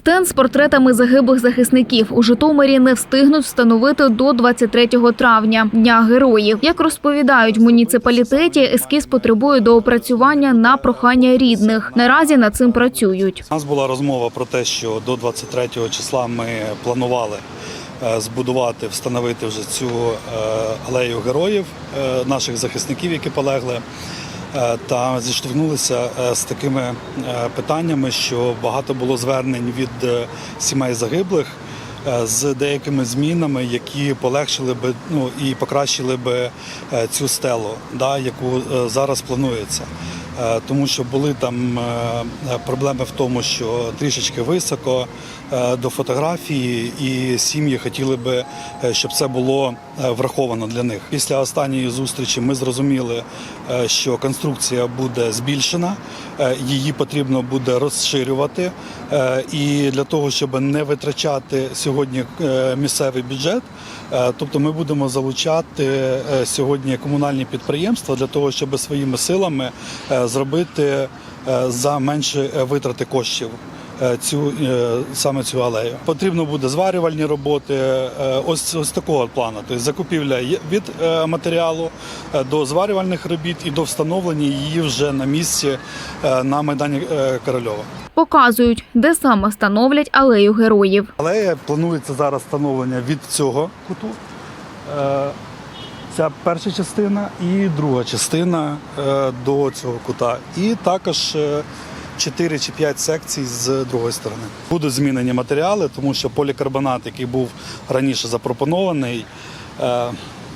Стенд з портретами загиблих захисників у Житомирі не встигнуть встановити до 23 травня дня героїв. Як розповідають в муніципалітеті, ескіз потребує доопрацювання на прохання рідних. Наразі над цим працюють. У нас була розмова про те, що до 23 числа ми планували е, збудувати, встановити вже цю е, алею героїв, е, наших захисників, які полегли. Е, Та зіштовхнулися е, з такими е, питаннями, що багато було звернень від сімей загиблих з деякими змінами, які полегшили би ну і покращили би е, цю стелу, да, яку е, зараз планується. Е, Тому що були там е, е, проблеми в тому, що трішечки високо е, до фотографії, і сім'ї хотіли би, е, щоб це було е, враховано для них. Після останньої зустрічі ми зрозуміли, е, що конструкція буде збільшена, е, її потрібно буде розширювати. Е, І для того, щоб не витрачати сьогодні е, місцевий бюджет, е, тобто ми будемо залучати е, сьогодні комунальні підприємства для того, щоб своїми силами зробити за менше е, витрати коштів. Е, Цю е, саме цю алею потрібно буде зварювальні роботи, е, ось ось такого плану. Тобто закупівля від матеріалу до зварювальних робіт і до встановлення її вже на місці на майдані Корольова. Показують, де саме встановлять алею героїв. Алея планується зараз встановлення від цього куту. Ця перша частина і друга частина до цього кута. І також 4 чи 5 секцій з другої сторони. Будуть змінені матеріали, тому що полікарбонат, який був раніше запропонований, е,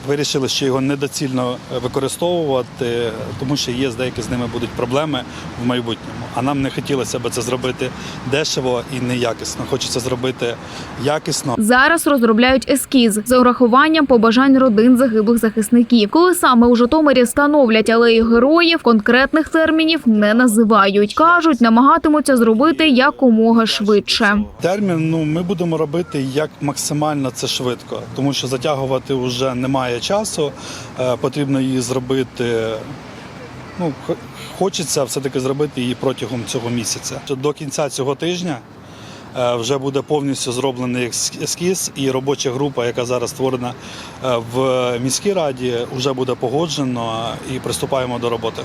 вирішили, що його недоцільно використовувати, тому що є деякі з ними будуть проблеми в майбутньому. А нам не хотілося б це зробити дешево і неякісно. Хочеться зробити якісно. Зараз розробляють ескіз за урахуванням побажань родин загиблих захисників. Коли саме у Житомирі встановлять алею героїв, конкретних термінів не називають. кажуть, намагатимуться зробити якомога швидше. Термін ну ми будемо робити як максимально це швидко, тому що затягувати вже немає часу. Е, потрібно її зробити. Ну хочеться все таки зробити її протягом цього місяця. До кінця цього тижня. е, Вже буде повністю зроблений ес- ескіз, і робоча група, яка зараз створена е, в міській раді, вже буде погоджено і приступаємо до роботи.